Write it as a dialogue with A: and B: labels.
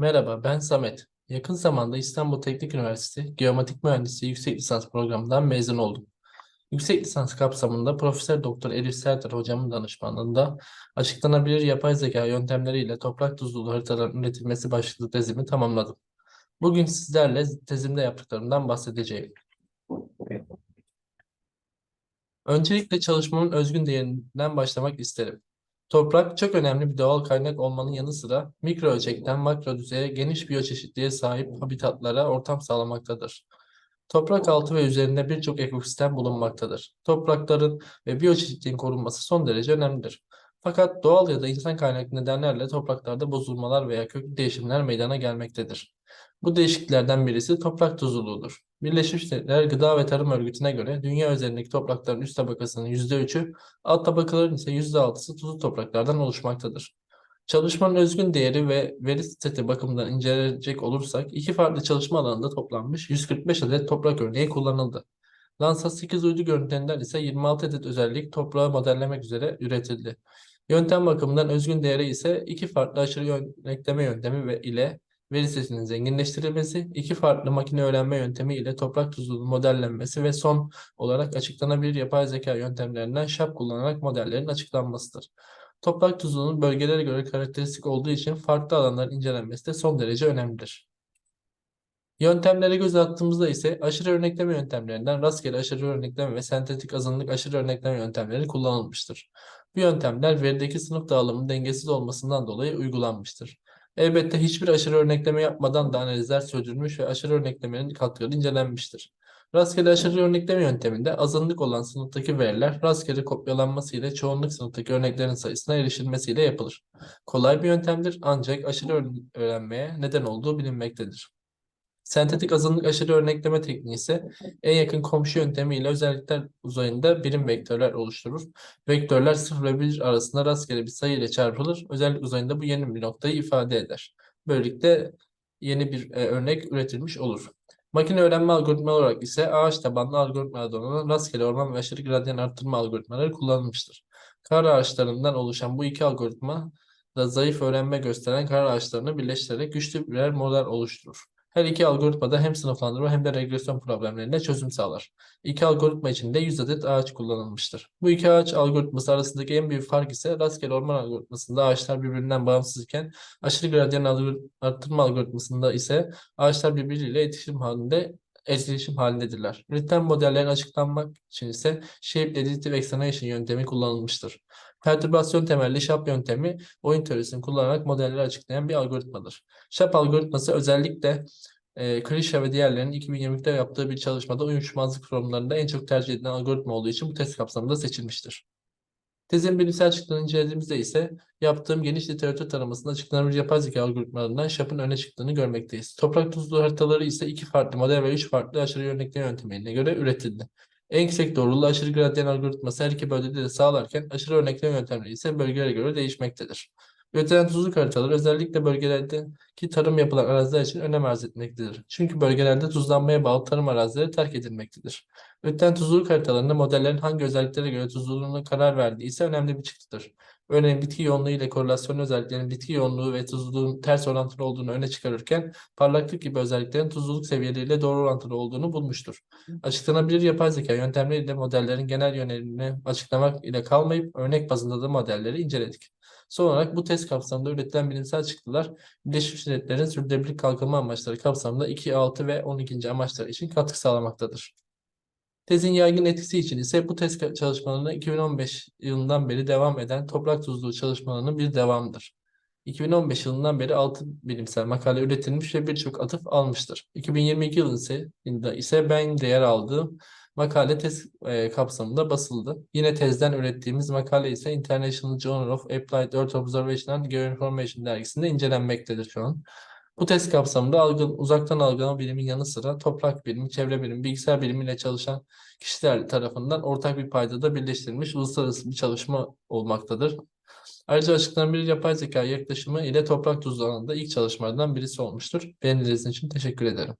A: Merhaba, ben Samet. Yakın zamanda İstanbul Teknik Üniversitesi Geomatik Mühendisliği Yüksek Lisans Programı'ndan mezun oldum. Yüksek lisans kapsamında Profesör Doktor Elif Serter hocamın danışmanlığında açıklanabilir yapay zeka yöntemleriyle toprak tuzluluğu haritaların üretilmesi başlıklı tezimi tamamladım. Bugün sizlerle tezimde yaptıklarımdan bahsedeceğim. Öncelikle çalışmamın özgün değerinden başlamak isterim. Toprak çok önemli bir doğal kaynak olmanın yanı sıra mikro ölçekten makro düzeye geniş biyoçeşitliğe sahip habitatlara ortam sağlamaktadır. Toprak altı ve üzerinde birçok ekosistem bulunmaktadır. Toprakların ve biyoçeşitliğin korunması son derece önemlidir. Fakat doğal ya da insan kaynaklı nedenlerle topraklarda bozulmalar veya köklü değişimler meydana gelmektedir. Bu değişikliklerden birisi toprak tuzluluğudur. Birleşmiş Milletler Gıda ve Tarım Örgütü'ne göre dünya üzerindeki toprakların üst tabakasının %3'ü, alt tabakaların ise %6'sı tuzlu topraklardan oluşmaktadır. Çalışmanın özgün değeri ve veri seti bakımından inceleyecek olursak iki farklı çalışma alanında toplanmış 145 adet toprak örneği kullanıldı. Landsat 8 uydu görüntülerinden ise 26 adet özellik toprağı modellemek üzere üretildi. Yöntem bakımından özgün değeri ise iki farklı aşırı yönetleme yöntemi ve ile veri setinin zenginleştirilmesi, iki farklı makine öğrenme yöntemi ile toprak tuzluluğu modellenmesi ve son olarak açıklanabilir yapay zeka yöntemlerinden şap kullanarak modellerin açıklanmasıdır. Toprak tuzluluğunun bölgelere göre karakteristik olduğu için farklı alanların incelenmesi de son derece önemlidir. Yöntemlere göz attığımızda ise aşırı örnekleme yöntemlerinden rastgele aşırı örnekleme ve sentetik azınlık aşırı örnekleme yöntemleri kullanılmıştır. Bu yöntemler verideki sınıf dağılımının dengesiz olmasından dolayı uygulanmıştır. Elbette hiçbir aşırı örnekleme yapmadan da analizler sürdürülmüş ve aşırı örneklemenin katkıları incelenmiştir. Rastgele aşırı örnekleme yönteminde azınlık olan sınıftaki veriler rastgele kopyalanması ile çoğunluk sınıftaki örneklerin sayısına erişilmesiyle yapılır. Kolay bir yöntemdir ancak aşırı öğrenmeye neden olduğu bilinmektedir. Sentetik azınlık aşırı örnekleme tekniği ise en yakın komşu yöntemiyle özellikler uzayında birim vektörler oluşturur. Vektörler 0 ve 1 arasında rastgele bir sayı ile çarpılır. Özellik uzayında bu yeni bir noktayı ifade eder. Böylelikle yeni bir e, örnek üretilmiş olur. Makine öğrenme algoritma olarak ise ağaç tabanlı algoritmalar donanan rastgele orman ve aşırı gradyan arttırma algoritmaları kullanılmıştır. Kar ağaçlarından oluşan bu iki algoritma da zayıf öğrenme gösteren kar ağaçlarını birleştirerek güçlü birer model oluşturur. Her iki algoritma da hem sınıflandırma hem de regresyon problemlerine çözüm sağlar. İki algoritma için de 100 adet ağaç kullanılmıştır. Bu iki ağaç algoritması arasındaki en büyük fark ise rastgele orman algoritmasında ağaçlar birbirinden bağımsızken aşırı gradyan arttırma algoritmasında ise ağaçlar birbiriyle iletişim halinde etkileşim halindedirler. Üretilen modellerin açıklanmak için ise Shape Additive Explanation yöntemi kullanılmıştır. Pertürbasyon temelli SHAP yöntemi oyun teorisini kullanarak modelleri açıklayan bir algoritmadır. SHAP algoritması özellikle e, Krisha ve diğerlerinin 2020'de yaptığı bir çalışmada uyuşmazlık sorunlarında en çok tercih edilen algoritma olduğu için bu test kapsamında seçilmiştir. Tezin bilimsel açıklığını incelediğimizde ise yaptığım geniş literatür taramasında açıklanabilir yapay zeka algoritmalarından SHAP'ın öne çıktığını görmekteyiz. Toprak tuzlu haritaları ise iki farklı model ve üç farklı aşırı örnekleme yöntemine göre üretildi. En yüksek doğruluğu aşırı gradyen algoritması her iki bölgede de sağlarken aşırı örnekleme yöntemleri ise bölgelere göre değişmektedir. Üretilen tuzluk haritaları özellikle bölgelerdeki tarım yapılan araziler için önem arz etmektedir. Çünkü bölgelerde tuzlanmaya bağlı tarım arazileri terk edilmektedir. Üretilen tuzluluk haritalarında modellerin hangi özelliklere göre tuzluluğuna karar verdiği ise önemli bir çıktıdır. Örneğin bitki yoğunluğu ile korelasyon özelliklerinin bitki yoğunluğu ve tuzluluğun ters orantılı olduğunu öne çıkarırken parlaklık gibi özelliklerin tuzluluk seviyeleriyle doğru orantılı olduğunu bulmuştur. Açıklanabilir yapay zeka yöntemleriyle modellerin genel yönelimini açıklamak ile kalmayıp örnek bazında da modelleri inceledik. Son olarak bu test kapsamında üretilen bilimsel çıktılar Birleşmiş Milletler'in sürdürülebilir kalkınma amaçları kapsamında 2, 6 ve 12. amaçlar için katkı sağlamaktadır. Tezin yaygın etkisi için ise bu test çalışmalarına 2015 yılından beri devam eden toprak tuzluğu çalışmalarının bir devamıdır. 2015 yılından beri 6 bilimsel makale üretilmiş ve birçok atıf almıştır. 2022 yılında ise ben değer aldığım makale tez e, kapsamında basıldı. Yine tezden ürettiğimiz makale ise International Journal of Applied Earth Observation and Geoinformation dergisinde incelenmektedir şu an. Bu test kapsamında algı, uzaktan algılama bilimin yanı sıra toprak bilimi, çevre bilimi, bilgisayar bilimiyle çalışan kişiler tarafından ortak bir paydada birleştirilmiş uluslararası bir çalışma olmaktadır. Ayrıca açıklanabilir yapay zeka yaklaşımı ile toprak tuzlu alanında ilk çalışmalardan birisi olmuştur. Beğendiğiniz için teşekkür ederim.